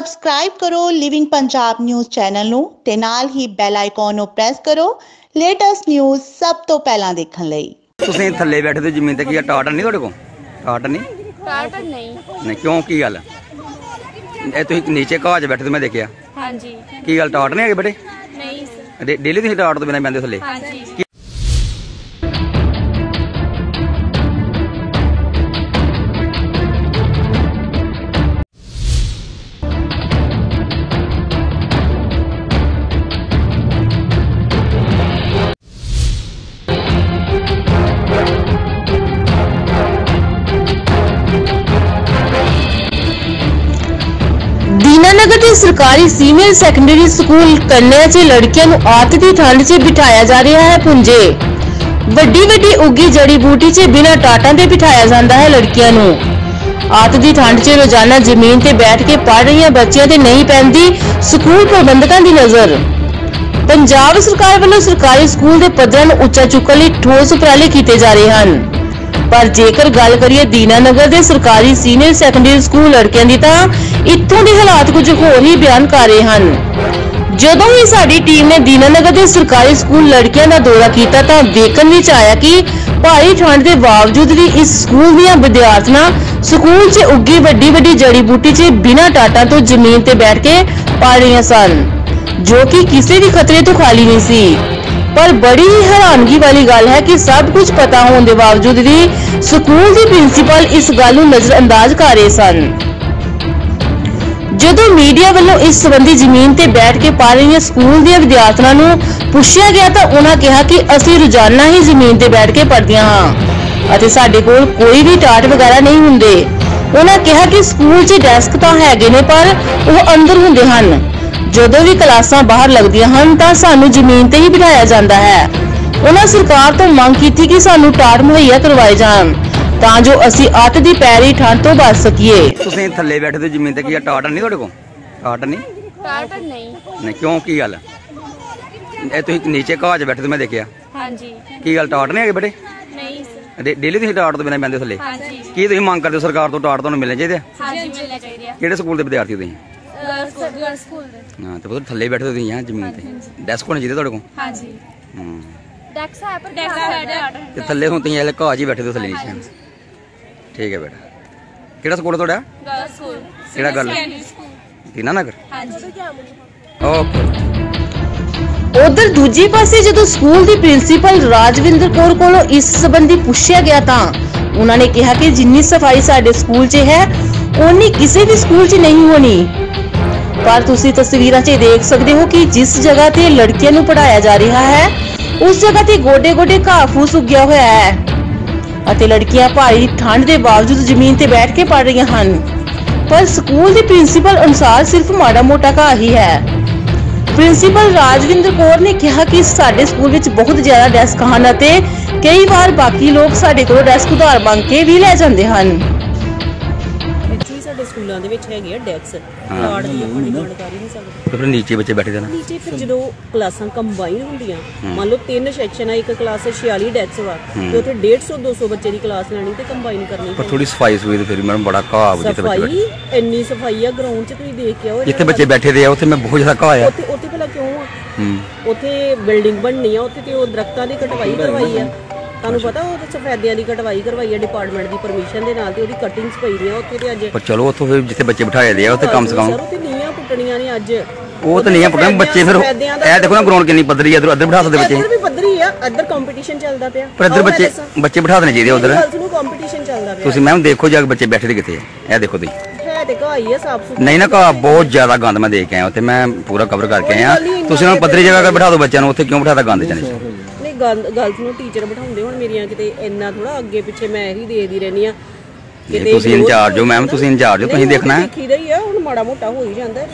Subscribe ਕਰੋ living Punjab news channel ਨੂੰ ਤੇ ਨਾਲ ਹੀ ਬੈਲ ਆਈਕਨ ਨੂੰ ਪ੍ਰੈਸ ਕਰੋ ਲੇਟੈਸਟ ਨਿਊਜ਼ ਸਭ ਤੋਂ ਪਹਿਲਾਂ ਦੇਖਣ ਲਈ। ਤੁਸੀਂ ਥੱਲੇ ਬੈਠੇ ਤੇ ਜ਼ਮੀਨ ਤੇ ਕੀ ਆ? ਨਹੀਂ ਤੁਹਾਡੇ ਕੋਲ? ਟਾਟਰ ਨਹੀਂ? ਟਾਟਰ ਨਹੀਂ। ਨਹੀਂ ਕਿਉਂ? ਕੀ ਗੱਲ? ਇਹ ਤੁਸੀਂ ਨੀਚੇ ਘਾਹ 'ਚ ਬੈਠੇ ਤੇ ਮੈਂ ਦੇਖਿਆ। ਹਾਂਜੀ। ਕੀ ਗੱਲ ਟਾਟਰ ਨਹੀਂ ਹੈਗੇ ਬੇਟੇ? ਨਹੀਂ। ਸਰ ਡੇ- ਡੇਲੀ ਤੁਸੀਂ ਟਾਟਰ ਤੋਂ ਬਿਨਾਂ ਬੈੰਦੇ ਥੱਲੇ? ਹਾਂਜੀ। ਦੇ ਸਰਕਾਰੀ ਸੀਨੀਅਰ ਸੈਕੰਡਰੀ ਸਕੂਲ ਕੰਨਿਆ 'ਚ ਲੜਕੀਆਂ ਨੂੰ ਆਤ ਦੀ ਠੰਡ 'ਚ ਬਿਠਾਇਆ ਜਾ ਰਿਹਾ ਹੈ ਪੁੰਜੇ। ਵੱਡੀ ਵੱਡੀ ਉੱਗੀ ਜੜੀ ਬੂਟੀ 'ਚ ਬਿਨਾਂ ਟਾਟਾਂ ਦੇ ਬਿਠਾਇਆ ਜਾਂਦਾ ਹੈ ਲੜਕੀਆਂ ਨੂੰ। ਆਤ ਦੀ ਠੰਡ 'ਚ ਰੋਜ਼ਾਨਾ ਜ਼ਮੀਨ ਤੇ ਬੈਠ ਕੇ ਪੜ ਰਹੀਆਂ ਬੱਚੀਆਂ ਤੇ ਨਹੀਂ ਪੈਂਦੀ ਸਕੂਲ ਪ੍ਰਬੰਧਕਾਂ ਦੀ ਨਜ਼ਰ। ਪੰਜਾਬ ਸਰਕਾਰ ਵੱਲੋਂ ਸਰਕਾਰੀ ਸਕੂਲ ਦੇ ਪੱਧਰਾਂ ਨੂੰ ਉੱਚਾ ਚੁੱਕਣ ਲਈ ਠੋਸ ਉਪਰਾਲੇ ਕੀਤੇ ਜਾ ਰਹੇ ਹਨ। ਪਰ ਜੇਕਰ ਗੱਲ ਕਰੀਏ ਦੀਨਾਨਗਰ ਦੇ ਸਰਕਾਰੀ ਸੀਨੀਅਰ ਸੈਕੰਡਰੀ ਸਕੂਲ ਲੜਕਿਆਂ ਦੀ ਤਾਂ ਇੱਥੋਂ ਦੇ ਹਾਲਾਤ ਕੁਝ ਹੋਰ ਹੀ ਬਿਆਨ ਕਰ ਰਹੇ ਹਨ। ਜਦੋਂ ਹੀ ਸਾਡੀ ਟੀਮ ਨੇ ਦੀਨਾਨਗਰ ਦੇ ਸਰਕਾਰੀ ਸਕੂਲ ਲੜਕਿਆਂ ਦਾ ਦੌਰਾ ਕੀਤਾ ਤਾਂ ਵੇਖਣ ਵਿੱਚ ਆਇਆ ਕਿ ਭਾਰੀ ਠੰਡ ਦੇ ਬਾਵਜੂਦ ਵੀ ਇਸ ਸਕੂਲ ਦੀਆਂ ਵਿਦਿਆਰਥਣਾਂ ਸਕੂਲ 'ਚ ਉੱਗੀ ਵੱਡੀ ਵੱਡੀ ਜੜੀ ਬੂਟੀ 'ਚ ਬਿਨਾਂ ਟਾਟਾਂ ਤੋਂ ਜ਼ਮੀਨ ਤੇ ਬੈਠ ਕੇ ਪੜ ਰਹੀਆਂ ਸਨ, ਜੋ ਕਿ ਕਿਸੇ ਵੀ ਖਤਰੇ ਤੋਂ ਖਾਲੀ ਨਹੀਂ ਸੀ। ਪਰ ਬੜੀ ਹੈਰਾਨਗੀ ਵਾਲੀ ਗੱਲ ਹੈ ਕਿ ਸਭ ਕੁਝ ਪਤਾ ਹੋਣ ਦੇ ਬਾਵਜੂਦ ਵੀ ਸਕੂਲ ਦੀ ਪ੍ਰਿੰਸੀਪਲ ਇਸ ਗੱਲ ਨੂੰ ਨਜ਼ਰਅੰਦਾਜ਼ ਕਰ ਰਹੇ ਸਨ। ਜਦੋਂ ਮੀਡੀਆ ਵੱਲੋਂ ਇਸ ਸੰਬੰਧੀ ਜ਼ਮੀਨ ਤੇ ਬੈਠ ਕੇ ਪੜ੍ਹ ਰਹੀਆਂ ਸਕੂਲ ਦੀਆਂ ਵਿਦਿਆਰਥਣਾਂ ਨੂੰ ਪੁੱਛਿਆ ਗਿਆ ਤਾਂ ਉਹਨਾਂ ਕਿਹਾ ਕਿ ਅਸੀਂ ਰੋਜ਼ਾਨਾ ਹੀ ਜ਼ਮੀਨ ਤੇ ਬੈਠ ਕੇ ਪੜ੍ਹਦੀਆਂ ਹਾਂ ਅਤੇ ਸਾਡੇ ਕੋਲ ਕੋਈ ਵੀ ਟਾਟ ਵਗੈਰਾ ਨਹੀਂ ਹੁੰਦੇ। ਉਹਨਾਂ ਕਿਹਾ ਕਿ ਸਕੂਲ 'ਚ ਡੈਸਕ ਤਾਂ ਹੈਗੇ ਨੇ ਪਰ ਉਹ ਅੰਦਰ ਹੁੰਦੇ ਹਨ। ਜਦੋਂ ਵੀ ਕਲਾਸਾਂ ਬਾਹਰ ਲੱਗਦੀਆਂ ਹਨ ਤਾਂ ਸਾਨੂੰ ਜ਼ਮੀਨ ਤੇ ਹੀ ਬਿਠਾਇਆ ਜਾਂਦਾ ਹੈ। ਉਹਨਾਂ ਸਰਕਾਰ ਤੋਂ ਮੰਗ ਕੀਤੀ ਕਿ ਸਾਨੂੰ ਟਾਟ ਮੁਹੱਈਆ ਕਰਵਾਏ ਜਾਣ ਤਾਂ ਜੋ ਅਸੀਂ ਅੱਤ ਦੀ ਪੈਰੀ ਠੰਡ ਤੋਂ ਬਚ ਸਕੀਏ। ਤੁਸੀਂ ਥੱਲੇ ਬੈਠੇ ਤੇ ਜ਼ਮੀਨ ਤੇ ਕੀ ਆ? ਨਹੀਂ ਤੁਹਾਡੇ ਕੋਲ? ਟਾਟਰ ਨਹੀਂ? ਟਾਟਰ ਨਹੀਂ। ਨਹੀਂ ਕਿਉਂ? ਕੀ ਗੱਲ? ਇਹ ਤੁਸੀਂ ਨੀਚੇ ਘਾਹ 'ਚ ਬੈਠੇ ਤੇ ਮੈਂ ਦੇਖਿਆ। ਹਾਂਜੀ। ਕੀ ਗੱਲ ਟਾਟਰ ਨਹੀਂ ਹੈਗੇ ਬੇਟੇ? ਨਹੀਂ ਸਰ। ਡੇਲੀ ਤੁਸੀਂ ਟਾਟਰ ਤੋਂ ਬਿਨਾਂ ਬੈੰਦੇ ਥੱਲੇ? ਹਾਂਜੀ। ਕੀ ਤੁਸੀਂ ਮੰਗ ਕਰਦੇ ਹੋ ਸਰਕਾਰ ਤੋਂ ਟਾਟਰ ਤੁਹਾਨੂੰ ਮਿਲਣੇ ਚਾਹੀਦੇ ਆ? ਹਾਂਜੀ ਮਿਲਣਾ ਚਾਹੀਦਾ ਕਿਹੜੇ ਸਕੂਲ ਦੇ ਵਿਦਿਆਰਥੀ ਹੋ ਤੁਸੀਂ? ਸਕੂਲ ਸਕੂਲ ਦੇ। ਹਾਂ ਤੇ ਪਤਾ ਥੱਲੇ ਬੈਠੇ ਹੋ ਤੁਸੀਂ ਹਾਂ ਜ਼ਮੀਨ ਤੇ ਡੈਸਕ ਹੋਣੇ ਚਾਹੀਦੇ ਤੁਹਾਡੇ ਕੋਲ ਹਾਂਜੀ ਹੂੰ ਡੈਕਸ ਹੈ ਪਰ ਡੈਕਸ ਹੈ ਟਾਟਰ ਤੇ ਥੱਲੇ ਹੁਣ ਤੁਸੀਂ ਇਹ ਘਾਹ 'ਚ ਹੀ ਬੈਠੇ ਹੋ ਥੱਲੇ ਨੀਚੇ ਠੀਕ ਹੈ ਬੇਟਾ ਕਿਹੜਾ ਸਕੂਲ ਹੈ ਤੁਹਾਡਾ ਗਰਲ ਸਕੂਲ ਕਿਹੜਾ ਗੱਲ ਸਕੂਲ ਦੀਨਾ ਨਗਰ ਹਾਂਜੀ ਓਕੇ ਉਧਰ ਦੂਜੇ ਪਾਸੇ ਜਦੋਂ ਸਕੂਲ ਦੀ ਪ੍ਰਿੰਸੀਪਲ ਰਾਜਵਿੰਦਰ ਕੌਰ ਕੋਲੋਂ ਇਸ ਸੰਬੰਧੀ ਪੁੱਛਿਆ ਗਿਆ ਤਾਂ ਉਹਨਾਂ ਨੇ ਕਿਹਾ ਕਿ ਜਿੰਨੀ ਸਫ਼ਾਈ ਸਾਡੇ ਸਕੂਲ 'ਚ ਹੈ ਓਨੀ ਕਿਸੇ ਵੀ ਸਕੂਲ 'ਚ ਨਹੀਂ ਹੋਣੀ ਪਰ ਤੁਸੀਂ ਤਸਵੀਰਾਂ 'ਚ ਦੇਖ ਸਕਦੇ ਹੋ ਕਿ ਜਿਸ ਜਗ੍ਹਾ ਤੇ ਲੜਕੀਆਂ ਨੂੰ ਪੜਾਇਆ ਜਾ ਰਿਹਾ ਹੈ, ਉਸ ਜਗ੍ਹਾ ਤੇ ਗੋਡੇ-ਗੋਡੇ ਘਾਹ ਫੂਸ ਉੱਗਿਆ ਹੋਇਆ ਹੈ ਅਤੇ ਲੜਕੀਆਂ ਭਾਰੀ ਠੰਡ ਦੇ ਬਾਵਜੂਦ ਜ਼ਮੀਨ ਤੇ ਬੈਠ ਕੇ ਪੜ ਰਹੀਆਂ ਹਨ। ਪਰ ਸਕੂਲ ਦੇ ਪ੍ਰਿੰਸੀਪਲ ਅਨੁਸਾਰ ਸਿਰਫ ਮਾੜਾ-ਮੋਟਾ ਘਾਹ ਹੀ ਹੈ। ਪ੍ਰਿੰਸੀਪਲ ਰਾਜਵਿੰਦਰ ਕੌਰ ਨੇ ਕਿਹਾ ਕਿ ਸਾਡੇ ਸਕੂਲ ਵਿੱਚ ਬਹੁਤ ਜ਼ਿਆਦਾ ਡੈਸਕ ਹਨ ਅਤੇ ਕਈ ਵਾਰ ਬਾਕੀ ਲੋਕ ਸਾਡੇ ਕੋਲੋਂ ਡੈਸਕ ਉਧਾਰ ਮੰਗ ਕੇ ਵੀ ਲੈ ਜਾਂਦੇ ਹਨ। ਸਕੂਲਾਂ ਦੇ ਵਿੱਚ ਹੈਗੇ ਆ ਡੈਕਸ। ਕਾਰਡ ਦੀ ਆਪਾਂ ਡਿਮਾਂਡ ਕਰ ਹੀ ਨਹੀਂ ਸਕਦੇ। ਤੇ ਫਿਰ ਨੀਚੇ ਬੱਚੇ ਬੈਠੇ ਦੇ ਨਾ ਨੀਚੇ ਫਿਰ ਜਦੋਂ ਕਲਾਸਾਂ ਕੰਬਾਈਨ ਹੁੰਦੀਆਂ ਮੰਨ ਲਓ ਤਿੰਨ ਸੈਕਸ਼ਨ ਆ ਇੱਕ ਕਲਾਸ 'ਚ 46 ਡੈਕਸ ਵਾ ਤੇ ਉੱਥੇ 150 200 ਬੱਚੇ ਦੀ ਕਲਾਸ ਲੈਣੀ ਤੇ ਕੰਬਾਈਨ ਕਰਨੀ ਪਰ ਥੋੜੀ ਸਫ਼ਾਈ ਸੁਈ ਤੇ ਫਿਰ ਮੈਨੂੰ ਬੜਾ ਘਾਹ ਵਾ ਜਿੱਥੇ ਬੱਚੇ ਸਫ਼ਾਈ ਇੰਨੀ ਸਫ਼ਾਈ ਆ ਗਰਾਊਂਡ 'ਚ ਤੁਸੀਂ ਦੇਖ ਕੇ ਆਓ ਜਿੱਥੇ ਬੱਚੇ ਬੈਠੇ ਦੇ ਆ ਉੱਥੇ ਮੈਂ ਬਹੁਤ ਜ਼ਿਆਦਾ ਘਾਹ ਆ। ਉੱਥੇ ਉੱਥੇ ਭਲਾ ਕਿਉਂ ਆ? ਹੂੰ। ਉੱਥੇ ਬਿਲਡਿੰਗ ਬਣਨੀ ਆ ਉੱਥੇ ਤੇ ਉਹ ਦਰਖਤਾਂ ਦੀ ਕਟਵਾਈ ਕਰਵਾਈ ਆ। ਤੁਹਾਨੂੰ ਪਤਾ ਉਹ ਸਫੈਦਿਆਂ ਦੀ ਕਟਵਾਈ ਕਰਵਾਈ ਆ ਡਿਪਾਰਟਮੈਂਟ ਦੀ ਪਰਮਿਸ਼ਨ ਦੇ ਨਾਲ ਤੇ ਉਹਦੀ ਕਟਿੰਗਸ ਪਈ ਦੀਆਂ ਉੱਥੇ ਤੇ ਅੱਜ। ਪਰ ਚਲੋ ਉੱਥੋਂ ਫਿਰ ਜਿੱਥੇ ਬੱਚੇ ਬਿਠਾਏ ਦੇ ਆ ਉੱਥੇ ਕਮ ਸੇ ਕਮ ਸਰ ਉੱਥੇ ਨੀਆਂ ਪੁੱਟਣੀਆਂ ਨੇ ਅੱਜ। ਉਹ ਤਾਂ ਨਹੀਂ ਆ ਪੁੱਟਣਾ ਬੱਚੇ ਫਿਰ ਇਹ ਦੇਖੋ ਨਾ ਗਰਾਊਂਡ ਕਿੰਨੀ ਪੱਧਰੀ ਆ ਇਧਰ ਅੱਧਰ ਬਿਠਾ ਸਕਦੇ ਬੱਚੇ। ਇੱਧਰ ਵੀ ਪੱਧਰੀ ਆ ਇੱਧਰ ਕੰਪੀਟੀਸ਼ਨ ਚੱਲਦਾ ਪਿਆ। ਪਰ ਇੱਧਰ ਬੱਚੇ। ਬੱਚੇ ਬਿਠਾ ਦੇਣੇ ਚਾਹੀਦੇ ਉਧਰ। ਕੰਪੀਟੀਸ਼ਨ ਚੱਲਦਾ ਪਿਆ। ਤੁਸੀਂ ਮੈਮ ਦੇਖੋ ਜਾ ਕੇ ਬੱਚੇ ਬੈਠੇ ਦੇ ਕਿੱਥੇ ਆ। ਇਹ ਦੇਖੋ ਤੁਸੀਂ। ਹੈ ਨਹੀਂ ਨਾ ਘਾਹ ਬਹੁਤ ਜ਼ਿਆਦਾ ਗੰਦ ਮੈਂ ਦੇਖ ਕੇ ਆਇਆ ਉੱਥੇ ਮੈਂ ਪੂਰਾ ਕਵਰ ਕਰਕੇ ਆਇਆ। ਤੁਸੀਂ ਉਹਨਾਂ ਪੱਧਰੀ ਜਗ੍ਹਾ 'ਤੇ ਬਿਠਾ ਦਿਓ ਬੱਚਿਆਂ ਨੂੰ ਉੱਥੇ ਕਿਉਂ ਬਿਠਾਦਾ ਗੰਦ ਚ ਨਹੀਂ ਗਰਲਸ ਨੂੰ ਟੀਚਰ ਬਿਠਾਉਂਦੇ ਹੁਣ ਮੇਰੀਆਂ ਕਿਤੇ ਇੰਨਾ ਥੋੜਾ ਅੱਗੇ ਪਿੱਛੇ ਮੈਂ ਇਹੀ ਦੇਖਦੀ ਰਹਿੰਦੀ ਆ ਇਹ ਤੁਸੀਂ ਇੰਚਾਰਜ ਹੋ ਮੈਮ ਤੁਸੀਂ ਇੰਚਾਰਜ ਹੋ ਤੁਸੀਂ ਦੇਖਣਾ ਹੈ। ਦੇਖੀਦਾ ਹੀ ਆ ਹੁਣ ਮਾੜਾ ਮੋਟਾ ਹੋ ਹੀ ਜਾਂਦਾ।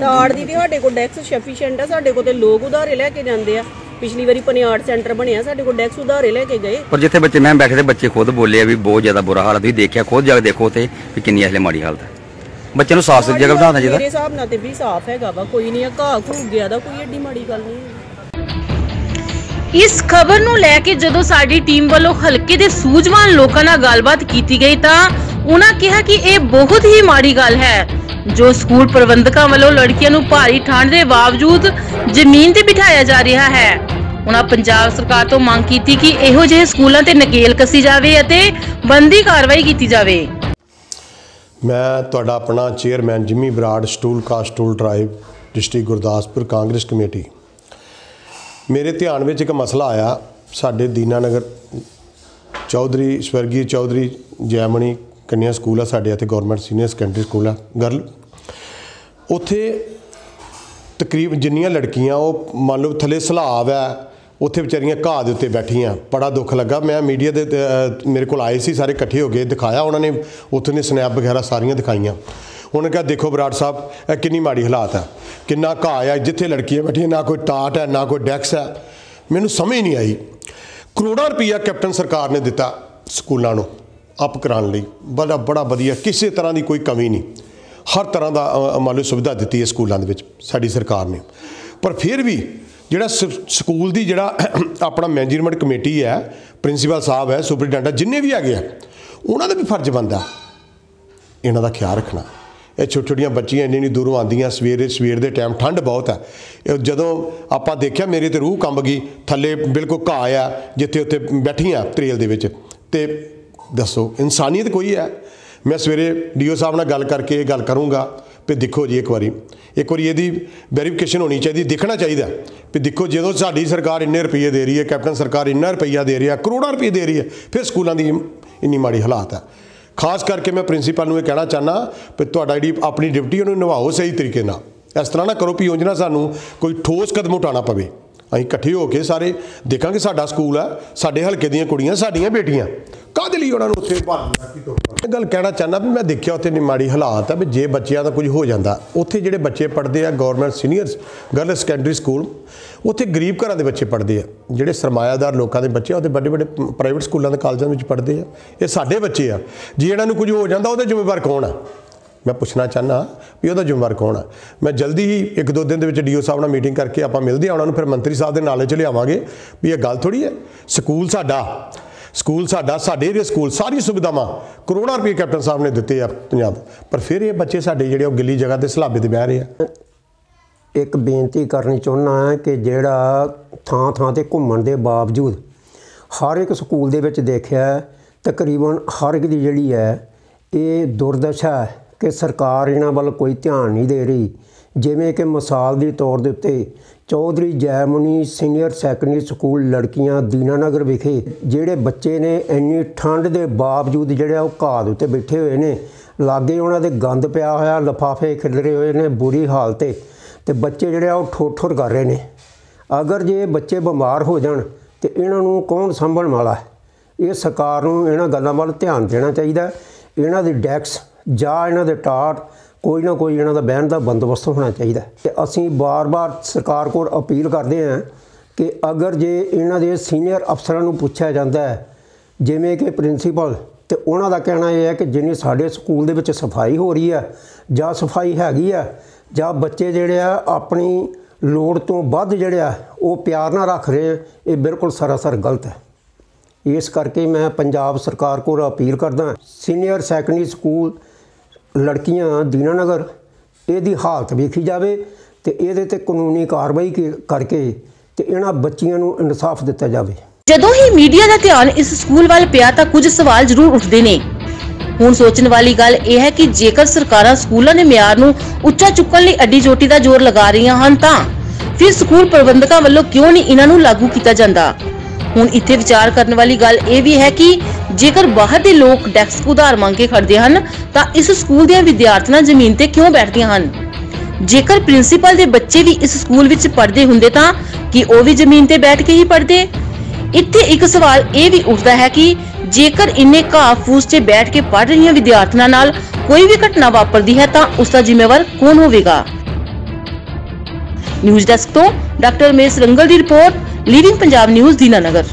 ਤਾੜ ਦੀ ਤੇ ਸਾਡੇ ਕੋਲ ਡੈਕਸ ਸਫੀਸ਼ੀਐਂਟ ਆ ਸਾਡੇ ਕੋਲ ਤੇ ਲੋਕ ਉਧਾਰੇ ਲੈ ਕੇ ਜਾਂਦੇ ਆ। ਪਿਛਲੀ ਵਾਰੀ ਪਨਿਆੜ ਸੈਂਟਰ ਬਣਿਆ ਸਾਡੇ ਕੋਲ ਡੈਕਸ ਉਧਾਰੇ ਲੈ ਕੇ ਗਏ। ਪਰ ਜਿੱਥੇ ਬੱਚੇ ਮੈਂ ਬੈਠੇ ਤੇ ਬੱਚੇ ਖੁਦ ਬੋਲੇ ਆ ਵੀ ਬਹੁਤ ਜ਼ਿਆਦਾ ਬੁਰਾ ਹਾਲ ਤੁਸੀਂ ਦੇਖਿਆ ਖੁਦ ਜਾ ਕੇ ਦੇਖੋ ਤੇ ਵੀ ਕਿੰਨੀ ਅਸਲੇ ਮਾੜੀ ਹਾਲਤ ਹੈ ਬੱਚੇ ਨੂੰ ਸਾਫ਼ ਸੁਥਰੀ ਜਗ੍ਹਾ ਬਿਠਾਉਣਾ ਚਾਹੀਦਾ ਮੇਰੇ ਹਿਸਾਬ ਨਾਲ ਤੇ ਵੀ ਸਾਫ਼ ਹੈਗਾ ਵਾ ਕੋਈ ਨਹੀਂ ਆ ਘਾਹ ਘੂ ਗਿਆ ਦਾ ਕੋਈ ਏਡੀ ਮਾੜੀ ਗੱਲ ਨਹੀਂ। ਇਸ ਖਬਰ ਨੂੰ ਲੈ ਕੇ ਜਦੋਂ ਸਾਡੀ ਟੀਮ ਵੱਲੋਂ ਹਲਕੇ ਦੇ ਸੂਝਵਾਨ ਲੋਕਾਂ ਨਾਲ ਗੱਲਬਾਤ ਕੀਤੀ ਗਈ ਤਾਂ ਉਹਨਾਂ ਕਿਹਾ ਕਿ ਇਹ ਬਹੁਤ ਹੀ ਮਾੜੀ ਗੱਲ ਹੈ, ਜੋ ਸਕੂਲ ਪ੍ਰਬੰਧਕਾਂ ਵੱਲੋਂ ਲੜਕੀਆਂ ਨੂੰ ਭਾਰੀ ਠੰਡ ਦੇ ਬਾਵਜੂਦ ਜ਼ਮੀਨ ਤੇ ਬਿਠਾਇਆ ਜਾ ਰਿਹਾ ਹੈ। ਉਹਨਾਂ ਪੰਜਾਬ ਸਰਕਾਰ ਤੋਂ ਮੰਗ ਕੀਤੀ ਕਿ ਇਹੋ ਜਿਹੇ ਸਕੂਲਾਂ ਤੇ ਨਕੇਲ ਕੱਸੀ ਜਾਵੇ ਅਤੇ ਬੰਦੀ ਕਾਰਵਾਈ ਕੀਤੀ ਜਾਵੇ। ਮੈਂ ਤੁਹਾਡਾ ਆਪਣਾ ਚੇਅਰਮੈਨ ਜਿਮੀ ਬਰਾੜ, ਸਟੂਲ ਕਾਸਟ ਡਰਾਈਵ ਡਿਸਟ੍ਰਿਕਟ ਗੁਰਦਾਸਪੁਰ ਕਾਂਗਰਸ ਕਮੇਟੀ। ਮੇਰੇ ਧਿਆਨ ਵਿੱਚ ਇੱਕ ਮਸਲਾ ਆਇਆ, ਸਾਡੇ ਦੀਨਾਨਗਰ ਚੌਧਰੀ, ਸਵਰਗੀ ਚੌਧਰੀ ਜੈਮਣੀ ਕੰਨਿਆ ਸਕੂਲ ਆ, ਸਾਡੇ ਇੱਥੇ ਗਵਰਨਮੈਂਟ ਸੀਨੀਅਰ ਸੈਕੰਡਰੀ ਸਕੂਲ ਆ, ਗਰਲ। ਉੱਥੇ ਤਕਰੀਬਨ ਜਿੰਨੀਆਂ ਲੜਕੀਆਂ, ਉਹ ਮੰਨ ਲਓ ਥੱਲੇ ਸਲਾਬ ਹੈ ਉੱਥੇ ਵਿਚਾਰੀਆਂ ਘਾਹ ਦੇ ਉੱਤੇ ਬੈਠੀਆਂ, ਬੜਾ ਦੁੱਖ ਲੱਗਾ। ਮੈਂ ਮੀਡੀਆ ਦੇ ਮੇਰੇ ਕੋਲ ਆਏ ਸੀ, ਸਾਰੇ ਇਕੱਠੇ ਹੋ ਗਏ, ਦਿਖਾਇਆ ਉਹਨਾਂ ਨੇ, ਉੱਥੇ ਦੇ ਸਨੈਪ ਵਗੈਰਾ ਸਾਰੀਆਂ ਦਿਖਾਈਆਂ। ਉਹਨੇ ਕਿਹਾ, ਦੇਖੋ ਬਰਾੜ ਸਾਹਿਬ, ਇਹ ਕਿੰਨੀ ਮਾੜੀ ਹਾਲਾਤ ਹੈ ਕਿੰਨਾ ਘਾਹ ਹੈ ਜਿੱਥੇ ਲੜਕੀਆਂ ਬੈਠੀਆਂ, ਨਾ ਕੋਈ ਟਾਟ ਹੈ ਨਾ ਕੋਈ ਡੈਕਸ ਹੈ ਮੈਨੂੰ ਸਮਝ ਨਹੀਂ ਆਈ। ਕਰੋੜਾਂ ਰੁਪਈਆ ਕੈਪਟਨ ਸਰਕਾਰ ਨੇ ਦਿੱਤਾ ਸਕੂਲਾਂ ਨੂੰ, ਅਪ ਕਰਾਉਣ ਲਈ। ਬੜਾ ਬੜਾ ਵਧੀਆ, ਕਿਸੇ ਤਰ੍ਹਾਂ ਦੀ ਕੋਈ ਕਮੀ ਨਹੀਂ। ਹਰ ਤਰ੍ਹਾਂ ਦਾ ਮੰਨ ਲਓ ਸੁਵਿਧਾ ਦਿੱਤੀ ਹੈ ਸਕੂਲਾਂ ਦੇ ਵਿੱਚ, ਸਾਡੀ ਸਰਕਾਰ ਨੇ। ਪਰ ਫਿਰ ਵੀ ਜਿਹੜਾ ਸ- ਸਕੂਲ ਦੀ ਜਿਹੜਾ ਆਪਣਾ ਮੈਨੇਜਮੈਂਟ ਕਮੇਟੀ ਹੈ, ਪ੍ਰਿੰਸੀਪਲ ਸਾਹਿਬ ਹੈ, ਸੁਪਰਡੈਂਟ ਜਿੰਨੇ ਵੀ ਹੈਗੇ ਆ, ਉਹਨਾਂ ਦਾ ਵੀ ਫਰਜ਼ ਬਣਦਾ। ਇਹਨਾਂ ਦਾ ਖਿਆਲ ਰੱਖਣਾ। ਇਹ ਛੋਟੀ ਛੋਟੀਆਂ ਬੱਚੀਆਂ ਇੰਨੀ ਇੰਨੀ ਦੂਰੋਂ ਆਉਂਦੀਆਂ, ਸਵੇਰੇ, ਸਵੇਰ ਦੇ ਟਾਈਮ ਠੰਡ ਬਹੁਤ ਹੈ। ਜਦੋਂ ਆਪਾਂ ਦੇਖਿਆ ਮੇਰੀ ਤੇ ਰੂਹ ਕੰਬ ਗਈ, ਥੱਲੇ ਬਿਲਕੁਲ ਘਾਹ ਆ, ਜਿੱਥੇ ਉੱਥੇ ਬੈਠੀਆਂ ਤਰੇਲ ਦੇ ਵਿੱਚ। ਤੇ ਦੱਸੋ, ਇਨਸਾਨੀਅਤ ਕੋਈ ਹੈ? ਮੈਂ ਸਵੇਰੇ ਡੀਓ ਸਾਹਿਬ ਨਾਲ ਗੱਲ ਕਰਕੇ ਇਹ ਗੱਲ ਕਰੂੰਗਾ ਵੀ ਦੇਖੋ ਜੀ ਇੱਕ ਵਾਰੀ। ਇੱਕ ਵਾਰੀ ਇਹਦੀ ਵੈਰੀਫਿਕੇਸ਼ਨ ਹੋਣੀ ਚਾਹੀਦੀ, ਦੇਖਣਾ ਚਾਹੀਦਾ ਵੀ ਦੇਖੋ ਜਦੋਂ ਸਾਡੀ ਸਰਕਾਰ ਇੰਨੇ ਰੁਪਏ ਦੇ ਰਹੀ ਹੈ, ਕੈਪਟਨ ਸਰਕਾਰ ਇੰਨਾ ਰੁਪਈਆ ਦੇ ਰਹੀ ਹੈ ਕਰੋੜਾਂ ਰੁਪਏ ਦੇ ਰਹੀ ਹੈ, ਫਿਰ ਸਕੂਲਾਂ ਦੀ ਇੰਨੀ ਮਾੜੀ ਹਾਲਾਤ ਹੈ। ਖਾਸ ਕਰਕੇ ਮੈਂ ਪ੍ਰਿੰਸੀਪਲ ਨੂੰ ਇਹ ਕਹਿਣਾ ਚਾਹਨਾ ਵੀ ਤੁਹਾਡਾ ਜਿਹੜੀ ਆਪਣੀ ਡਿਊਟੀ ਉਹਨੂੰ ਨਿਭਾਓ ਸਹੀ ਤਰੀਕੇ ਨਾਲ। ਇਸ ਤਰ੍ਹਾਂ ਨਾ ਕਰੋ ਵੀ ਉਂਝ ਨਾ ਸਾਨੂੰ ਕੋਈ ਠੋਸ ਕਦਮ ਉਠਾਉਣਾ ਪਵੇ। ਅਸੀਂ ਇਕੱਠੇ ਹੋ ਕੇ ਸਾਰੇ ਦੇਖਾਂਗੇ ਸਾਡਾ ਸਕੂਲ ਆ, ਸਾਡੇ ਹਲਕੇ ਦੀਆਂ ਕੁੜੀਆਂ, ਸਾਡੀਆਂ ਬੇਟੀਆਂ। ਕਾਹਦੇ ਲਈ ਉਹਨਾਂ ਨੂੰ ਉੱਥੇ ਭਰਨਾ ਕੀ ਤੋਂ ਇਹ ਗੱਲ ਕਹਿਣਾ ਚਾਹਨਾ ਵੀ ਮੈਂ ਦੇਖਿਆ ਉੱਥੇ ਨੀ ਮਾੜੀ ਹਾਲਾਤ ਆ ਵੀ ਜੇ ਬੱਚਿਆਂ ਦਾ ਕੁਝ ਹੋ ਜਾਂਦਾ, ਉੱਥੇ ਜਿਹੜੇ ਬੱਚੇ ਪੜ੍ਹਦੇ ਆ, government senior girl secondary school, ਉੱਥੇ ਗਰੀਬ ਘਰਾਂ ਦੇ ਬੱਚੇ ਪੜ੍ਹਦੇ ਆ। ਜਿਹੜੇ ਸਰਮਾਇਆਦਾਰ ਲੋਕਾਂ ਦੇ ਬੱਚੇ ਆ ਉਹਦੇ ਵੱਡੇ ਵੱਡੇ ਪ੍ਰਾਈਵੇਟ ਸਕੂਲਾਂ ਦੇ ਕਾਲਜਾਂ ਵਿੱਚ ਪੜ੍ਹਦੇ ਆ। ਇਹ ਸਾਡੇ ਬੱਚੇ ਆ। ਜੇ ਇਹਨਾਂ ਨੂੰ ਕੁਝ ਹੋ ਜਾਂਦਾ, ਉਹਦੇ ਜ਼ਿੰਮੇਵਾਰ ਕੌਣ ਆ? ਮੈਂ ਪੁੱਛਣਾ ਚਾਹਨਾ ਵੀ ਉਹਦਾ ਜ਼ਿੰਮੇਵਾਰ ਕੌਣ ਆ? ਮੈਂ ਜਲਦੀ ਹੀ ਇੱਕ ਦੋ ਦਿਨ ਦੇ ਵਿੱਚ ਡੀਓ ਸਾਹਿਬ ਨਾਲ ਮੀਟਿੰਗ ਕਰਕੇ ਆਪਾਂ ਮਿਲਦੇ ਆ ਉਹਨਾਂ ਨੂੰ ਫਿਰ ਮੰਤਰੀ ਸਾਹਿਬ ਦੇ ਨਾਲੇ ਚ ਲਿਆਵਾਂਗੇ ਵੀ ਇਹ ਗੱਲ ਥੋੜੀ ਹੈ। ਸਕੂਲ ਸਾਡਾ ਸਕੂਲ ਸਾਡਾ, ਸਾਡੇ ਏਰੀਆ ਸਕੂਲ, ਸਾਰੀ ਸੁਵਿਧਾਵਾਂ ਕਰੋੜਾਂ ਰੁਪਏ ਕੈਪਟਨ ਸਾਹਿਬ ਨੇ ਦਿੱਤੇ ਆ ਪੰਜਾਬ। ਪਰ ਫਿਰ ਇਹ ਬੱਚੇ ਸਾਡੇ ਜਿਹੜੇ ਉਹ ਗਿੱਲੀ ਜਗ੍ਹਾ ਤੇ ਸਲਾਬੇ ਤੇ ਬਹਿ ਰਹੇ ਆ। ਇੱਕ ਬੇਨਤੀ ਕਰਨੀ ਚਾਹੁੰਦਾ ਹਾਂ ਕਿ ਜਿਹੜਾ ਥਾਂ ਥਾਂ ਤੇ ਘੁੰਮਣ ਦੇ ਬਾਵਜੂਦ ਹਰ ਇੱਕ ਸਕੂਲ ਦੇ ਵਿੱਚ ਦੇਖਿਆ ਤਕਰੀਬਨ ਹਰ ਇੱਕ ਦੀ ਜਿਹੜੀ ਹੈ, ਇਹ ਦੁਰਦਸ਼ਾ ਹੈ। ਕਿ ਸਰਕਾਰ ਇਹਨਾਂ ਵੱਲ ਕੋਈ ਧਿਆਨ ਨਹੀਂ ਦੇ ਰਹੀ। ਜਿਵੇਂ ਕਿ ਮਿਸਾਲ ਦੇ ਤੌਰ ਦੇ ਉੱਤੇ Chaudhary Jaimuni senior secondary school ਲੜਕੀਆਂ ਦੀਨਾਨਗਰ ਵਿਖੇ ਜਿਹੜੇ ਬੱਚੇ ਨੇ, ਇੰਨੀ ਠੰਡ ਦੇ ਬਾਵਜੂਦ ਜਿਹੜੇ ਉਹ ਘਾਹ ਦੇ ਉੱਤੇ ਬੈਠੇ ਹੋਏ ਨੇ, ਲਾਗੇ ਉਹਨਾਂ ਦੇ ਗੰਦ ਪਿਆ ਹੋਇਆ, ਲਫਾਫੇ ਖਿਲਰੇ ਹੋਏ ਨੇ, ਬੁਰੀ ਹਾਲਤ ਤੇ ਤੇ ਬੱਚੇ ਜਿਹੜੇ ਆ ਉਹ ਠੋਠਰ ਕਰ ਰਹੇ ਨੇ। ਅਗਰ ਜੇ ਬੱਚੇ ਬਿਮਾਰ ਹੋ ਜਾਣ ਤੇ ਇਹਨਾਂ ਨੂੰ ਕੌਣ ਸੰਭਲਣ ਵਾਲਾ ਹੈ? ਇਹ ਸਰਕਾਰ ਨੂੰ ਇਹਨਾਂ ਗੱਲਾਂ ਵੱਲ ਧਿਆਨ ਦੇਣਾ ਚਾਹੀਦਾ। ਇਹਨਾਂ ਦੀ ਡੈਕਸ ਜਾਂ ਇਹਨਾਂ ਦੇ ਟਾਟ, ਕੋਈ ਨਾ ਕੋਈ ਇਹਨਾਂ ਦਾ ਬਹਿਣ ਦਾ ਬੰਦੋਬਸਤ ਹੋਣਾ ਚਾਹੀਦਾ ਹੈ। ਤੇ ਅਸੀਂ ਬਾਰ-ਬਾਰ ਸਰਕਾਰ ਕੋਲ ਅਪੀਲ ਕਰਦੇ ਹਾਂ ਕਿ ਅਗਰ ਜੇ ਇਹਨਾਂ ਦੇ ਸੀਨੀਅਰ ਅਫਸਰਾਂ ਨੂੰ ਪੁੱਛਿਆ ਜਾਂਦਾ ਹੈ, ਜਿਵੇਂ ਕਿ ਪ੍ਰਿੰਸੀਪਲ, ਤੇ ਉਹਨਾਂ ਦਾ ਕਹਿਣਾ ਇਹ ਹੈ ਕਿ ਜਿੰਨੀ ਸਾਡੇ ਸਕੂਲ ਦੇ ਵਿੱਚ ਸਫ਼ਾਈ ਹੋ ਰਹੀ ਹੈ, ਜਾਂ ਸਫ਼ਾਈ ਹੈਗੀ ਆ ਜਾਂ ਬੱਚੇ ਜਿਹੜੇ ਆ ਆਪਣੀ ਲੋੜ ਤੋਂ ਵੱਧ ਜਿਹੜੇ ਆ, ਉਹ ਪਿਆਰ ਨਾਲ ਰੱਖ ਰਹੇ ਆ, ਇਹ ਬਿਲਕੁਲ ਸਰਾਸਰ ਗਲਤ ਹੈ ਇਸ ਕਰਕੇ ਮੈਂ ਪੰਜਾਬ ਸਰਕਾਰ ਕੋਲ ਅਪੀਲ ਕਰਦਾ ਸੀਨੀਅਰ ਸੈਕੰਡਰੀ ਸਕੂਲ ਲੜਕੀਆਂ ਦੀਨਾਨਗਰ, ਇਹਦੀ ਹਾਲਤ ਵੇਖੀ ਜਾਵੇ ਤੇ ਇਹਦੇ ਤੇ ਕਾਨੂੰਨੀ ਕਾਰਵਾਈ ਕਰਕੇ ਤੇ ਇਹਨਾਂ ਬੱਚੀਆਂ ਨੂੰ ਇਨਸਾਫ ਦਿੱਤਾ ਜਾਵੇ। ਜਦੋਂ ਹੀ ਮੀਡੀਆ ਦਾ ਧਿਆਨ ਇਸ ਸਕੂਲ ਵੱਲ ਪਿਆ ਤਾਂ ਕੁਝ ਸਵਾਲ ਜ਼ਰੂਰ ਉੱਠਦੇ ਨੇ। ਹੁਣ ਸੋਚਣ ਵਾਲੀ ਗੱਲ ਇਹ ਹੈ ਕਿ ਜੇਕਰ ਸਰਕਾਰਾਂ ਸਕੂਲਾਂ ਦੇ ਮਿਆਰ ਨੂੰ ਉੱਚਾ ਚੁੱਕਣ ਲਈ ਅੱਡੀ ਚੋਟੀ ਦਾ ਜ਼ੋਰ ਲਗਾ ਰਹੀਆਂ ਹਨ ਤਾਂ ਫਿਰ ਸਕੂਲ ਪ੍ਰਬੰਧਕਾਂ ਵੱਲੋਂ ਕਿਉਂ ਨਹੀਂ ਇਹਨਾਂ ਨੂੰ ਲਾਗੂ ਕੀਤਾ ਜਾਂਦਾ? ਹੁਣ ਇੱਥੇ ਵਿਚਾਰ ਕਰਨ ਵਾਲੀ ਗੱਲ ਇਹ ਵੀ ਹੈ ਕਿ ਜੇਕਰ ਬਾਹਰ ਦੇ ਲੋਕ ਡੈਸਕ ਉਧਾਰ ਮੰਗ ਕੇ ਖੜਦੇ ਹਨ, ਤਾਂ ਇਸ ਸਕੂਲ ਦੀਆਂ ਵਿਦਿਆਰਥਣਾਂ ਜ਼ਮੀਨ ਤੇ ਕਿਉਂ ਬੈਠਦੀਆਂ ਹਨ? ਜੇਕਰ ਪ੍ਰਿੰਸੀਪਲ ਦੇ ਬੱਚੇ ਵੀ ਇਸ ਸਕੂਲ ਵਿੱਚ ਪੜ੍ਹਦੇ ਹੁੰਦੇ ਤਾਂ ਕੀ ਉਹ ਵੀ ਜ਼ਮੀਨ ਤੇ ਬੈਠ ਕੇ ਹੀ ਪੜ੍ਹਦੇ? ਇੱਥੇ ਇੱਕ ਸਵਾਲ ਇਹ ਵੀ ਉੱਠਦਾ ਹੈ ਕਿ ਜੇਕਰ ਇੰਨੇ ਘਾਹ ਫੂਸ ਤੇ ਬੈਠ ਕੇ ਪੜ੍ਹ ਰਹੀਆਂ ਵਿਦਿਆਰਥਣਾਂ ਨਾਲ ਕੋਈ ਵੀ ਘਟਨਾ ਵਾਪਰਦੀ ਹੈ ਤਾਂ ਉਸ ਦਾ ਜ਼ਿੰਮੇਵਾਰ ਕੌਣ ਹੋਵੇਗਾ? ਨਿਊਜ਼ ਡੈਸਕ ਤੋਂ ਡਾਕਟਰ ਮੇਸ ਰੰਗਲ ਦੀ report living Punjab news Dinanagar